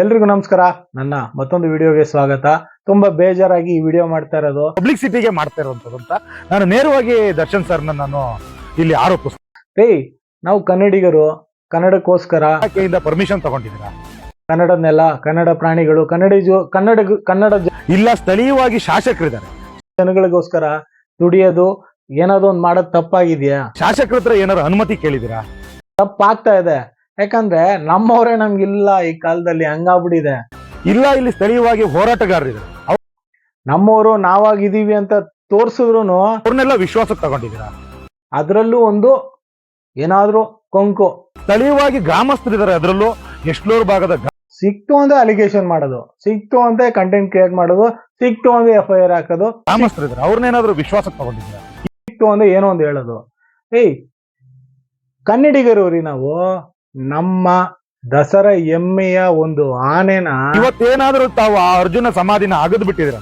ಎಲ್ರಿಗೂ ನಮಸ್ಕಾರ. ನನ್ನ ಮತ್ತೊಂದು ವಿಡಿಯೋಗೆ ಸ್ವಾಗತ. ತುಂಬಾ ಬೇಜಾರಾಗಿ ಈ ವಿಡಿಯೋ ಮಾಡ್ತಾ ಇರೋದು. ಪಬ್ಲಿಸಿಟಿಗೆ ಮಾಡ್ತಾ ಇರೋದು ಅಂತ. ನಾನು ನೇರವಾಗಿ ದರ್ಶನ್ ಸರ್ನ ನಾನು ಇಲ್ಲಿ ಆರೋಪಿಸ್ತೀನಿ ರೀ ನಾವು ಕನ್ನಡಿಗರು ಕನ್ನಡಕ್ಕೋಸ್ಕರ ಪರ್ಮಿಷನ್ ತಗೊಂಡಿದ್ದೀರಾ? ಕನ್ನಡನೆಲ್ಲ ಕನ್ನಡ ಪ್ರಾಣಿಗಳು ಕನ್ನಡ ಜೊ- ಕನ್ನಡ ಕನ್ನಡ ಇಲ್ಲ ಸ್ಥಳೀಯವಾಗಿ ಶಾಸಕರಿದ್ದಾರೆ ಜನಗಳಿಗೋಸ್ಕರ ದುಡಿಯೋದು ಏನಾದ್ರು ಒಂದ್ ಮಾಡೋದ್ ತಪ್ಪಾಗಿದ್ಯಾ? ಶಾಸಕರ ಹತ್ರ ಏನಾದ್ರು ಅನುಮತಿ ಕೇಳಿದಿರಾ ತಪ್ಪಾಗ್ತಾ ಇದೆ. ಯಾಕಂದ್ರೆ ನಮ್ಮವರೇ ನಮ್ಗಿಲ್ಲ ಈ ಕಾಲದಲ್ಲಿ ಹಂಗಾಗ್ಬಿಟ್ಟಿದೆ. ಇಲ್ಲ ಇಲ್ಲಿ ಸ್ಥಳೀಯವಾಗಿ ಹೋರಾಟಗಾರರಿದ್ದಾರೆ. ನಮ್ಮವರು ನಾವಾಗಿದ್ದೀವಿ ಅಂತ ತೋರಿಸಿದ್ರು ಅವ್ರನ್ನೆಲ್ಲ ವಿಶ್ವಾಸಕ್ಕೆ ತಗೊಂಡಿದ್ದೀರಾ? ಅದ್ರಲ್ಲೂ ಒಂದು ಏನಾದ್ರೂ ಕೊಂಕು. ಸ್ಥಳೀಯವಾಗಿ ಗ್ರಾಮಸ್ಥರಿದ್ದಾರೆ ಅದರಲ್ಲೂ ಎಷ್ಟೋರ್ ಭಾಗದ ಸಿಕ್ತು ಅಂದ್ರೆ ಅಲಿಗೇಷನ್ ಮಾಡೋದು ಸಿಕ್ತು ಅಂತ ಕಂಟೆಂಟ್ ಕ್ರಿಯೇಟ್ ಮಾಡೋದು ಸಿಕ್ತು ಅಂದ್ರೆ ಎಫ್ ಐ ಆರ್ ಹಾಕೋದು ಗ್ರಾಮಸ್ಥರಿದ್ದಾರೆ ಅವ್ರನ್ನೇನಾದ್ರೂ ವಿಶ್ವಾಸಕ್ಕೆ ತಗೊಂಡಿದ್ದೀರಾ? ಸಿಕ್ತು ಅಂದ್ರೆ ಏನೋ ಒಂದು ಹೇಳೋದು. ಏಯ್ ಕನ್ನಡಿಗರು ರೀ ನಾವು. ನಮ್ಮ ದಸರ ಎಮ್ಮೆಯ ಒಂದು ಆನೆನ ಇವತ್ತೇನಾದ್ರೂ ತಾವು ಆ ಅರ್ಜುನ ಸಮಾಧಿನ ಅಗದು ಬಿಟ್ಟಿದ್ರ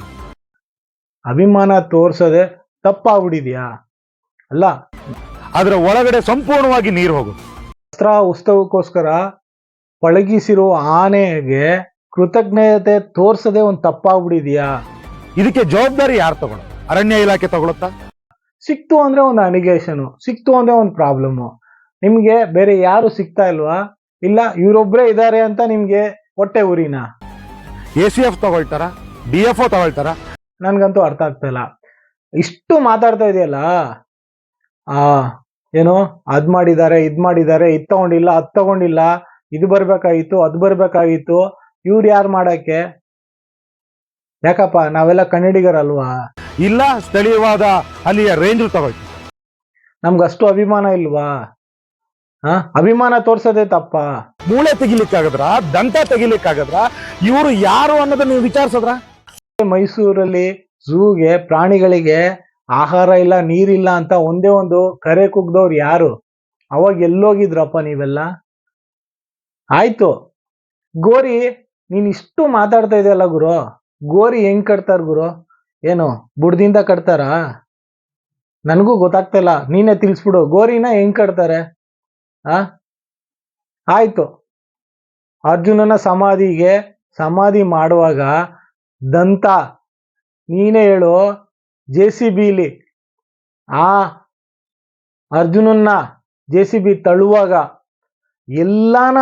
ಅಭಿಮಾನ ತೋರ್ಸದೆ ತಪ್ಪಾಗ್ಬಿಟ್ಟಿದ್ಯಾ? ಅಲ್ಲ. ಅದರ ಒಳಗಡೆ ಸಂಪೂರ್ಣವಾಗಿ ನೀರು ಹೋಗುತ್ತೆ ದಸರಾ ಉತ್ಸವಕ್ಕೋಸ್ಕರ ಪಳಗಿಸಿರೋ ಆನೆಗೆ ಕೃತಜ್ಞತೆ ತೋರ್ಸದೆ ಒಂದು ತಪ್ಪಾಗ್ಬಿಟ್ಟಿದ್ಯಾ? ಇದಕ್ಕೆ ಜವಾಬ್ದಾರಿ ಯಾರು ತಗೊಳ್ಳೋ? ಅರಣ್ಯ ಇಲಾಖೆ ತಗೊಳುತ್ತಾ ಸಿಕ್ತು ಅಂದ್ರೆ ಒಂದು ಅನಿಗೇಷನು ಸಿಕ್ತು ಅಂದ್ರೆ ಒಂದು ಪ್ರಾಬ್ಲಮ್. ನಿಮ್ಗೆ ಬೇರೆ ಯಾರು ಸಿಗ್ತಾ ಇಲ್ವಾ? ಇಲ್ಲ ಇವರೊಬ್ಬರೇ ಇದ್ದಾರೆ ಅಂತ ನಿಮಗೆ ಹೊಟ್ಟೆ ಉರಿನ ಎ ಸಿ ಎಫ್ ತಗೊಳ್ತಾರ? ಡಿ ಎಫ್ ಒ ತಗೊಳ್ತಾರ? ನನಗಂತೂ ಅರ್ಥ ಆಗ್ತಾ ಇಲ್ಲ. ಇಷ್ಟು ಮಾತಾಡ್ತಾ ಇದೆಯಲ್ಲ? ಆ ಏನು ಅದ್ ಮಾಡಿದ್ದಾರೆ ಇದ್ ಮಾಡಿದ್ದಾರೆ ಇದ್ ತಗೊಂಡಿಲ್ಲ ಅದ್ ತಗೊಂಡಿಲ್ಲ ಇದು ಬರ್ಬೇಕಾಗಿತ್ತು ಅದ್ ಬರ್ಬೇಕಾಗಿತ್ತು ಇವ್ರು ಯಾರು ಮಾಡಕ್ಕೆ? ಯಾಕಪ್ಪ ನಾವೆಲ್ಲ ಕನ್ನಡಿಗರಲ್ವಾ? ಇಲ್ಲ ಸ್ಥಳೀಯವಾದ ಅಲ್ಲಿಯ ರೇಂಜ್ ನಮ್ಗೆ ಅಷ್ಟು ಅಭಿಮಾನ ಇಲ್ವಾ? ಹ? ಅಭಿಮಾನ ತೋರ್ಸೋದೇ ತಪ್ಪ. ಮೂಳೆ ತೆಗಿಲಿಕ್ಕಾಗದ್ರ? ದಂತ ತೆಗಿಲಿಕ್ಕಾಗದ್ರ? ಇವರು ಯಾರು ಅನ್ನೋದನ್ನ ನೀವು ವಿಚಾರಿಸದ್ರ? ಮೈಸೂರಲ್ಲಿ ಝೂಗೆ ಪ್ರಾಣಿಗಳಿಗೆ ಆಹಾರ ಇಲ್ಲ ನೀರಿಲ್ಲ ಅಂತ ಒಂದೇ ಒಂದು ಕರೆ ಕುಗ್ದವ್ರು ಯಾರು? ಅವಾಗ ಎಲ್ಲೋಗಿದ್ರಪ್ಪ ನೀವೆಲ್ಲ? ಆಯ್ತು. ಗೋರಿ ನೀನ್ ಇಷ್ಟು ಮಾತಾಡ್ತಾ ಇದೆಯಲ್ಲ ಗುರು? ಗೋರಿ ಹೆಂಗ್ ಕಟ್ತಾರ ಗುರು? ಏನು ಬುಡ್ದಿಂದ ಕಟ್ತಾರ? ನನಗೂ ಗೊತ್ತಾಗ್ತಾ ಇಲ್ಲ. ನೀನೇ ತಿಳಿಸ್ಬಿಡು. ಗೋರಿನ ಹೆಂಗ್ ಕಟ್ತಾರೆ? ಆ? ಆಯ್ತು. ಅರ್ಜುನನ ಸಮಾಧಿಗೆ ಸಮಾಧಿ ಮಾಡುವಾಗ ದಂತ, ನೀನೇ ಹೇಳು, ಜೆ ಸಿ ಬಿಲಿ ಆ ಅರ್ಜುನನ್ನ ಜೆ ಸಿ ಬಿ ತಳ್ಳುವಾಗ ಎಲ್ಲಾನ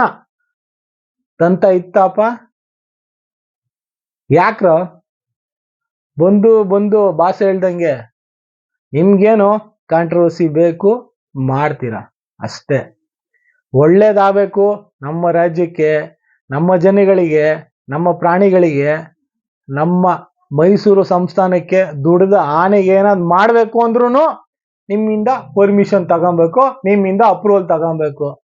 ದಂತ ಇತ್ತಪ್ಪ? ಯಾಕ್ರ? ಬಂದು ಬಂದು ಭಾಷೆ ಹೇಳ್ದಂಗೆ. ನಿಮ್ಗೇನು ಕಾಂಟ್ರವರ್ಸಿ ಬೇಕು ಮಾಡ್ತೀರಾ? ಅಷ್ಟೇ. ಒಳ್ಳೇದಾಗಬೇಕು ನಮ್ಮ ರಾಜ್ಯಕ್ಕೆ, ನಮ್ಮ ಜನಗಳಿಗೆ, ನಮ್ಮ ಪ್ರಾಣಿಗಳಿಗೆ, ನಮ್ಮ ಮೈಸೂರು ಸಂಸ್ಥಾನಕ್ಕೆ ದುಡಿದ ಆನೆಗೆ ಏನಾದ್ರು ಮಾಡಬೇಕು ಅಂದ್ರೂ ನಿಮ್ಮಿಂದ ಪರ್ಮಿಷನ್ ತಗೊಬೇಕು, ನಿಮ್ಮಿಂದ ಅಪ್ರೂವಲ್ ತಗೊಬೇಕು.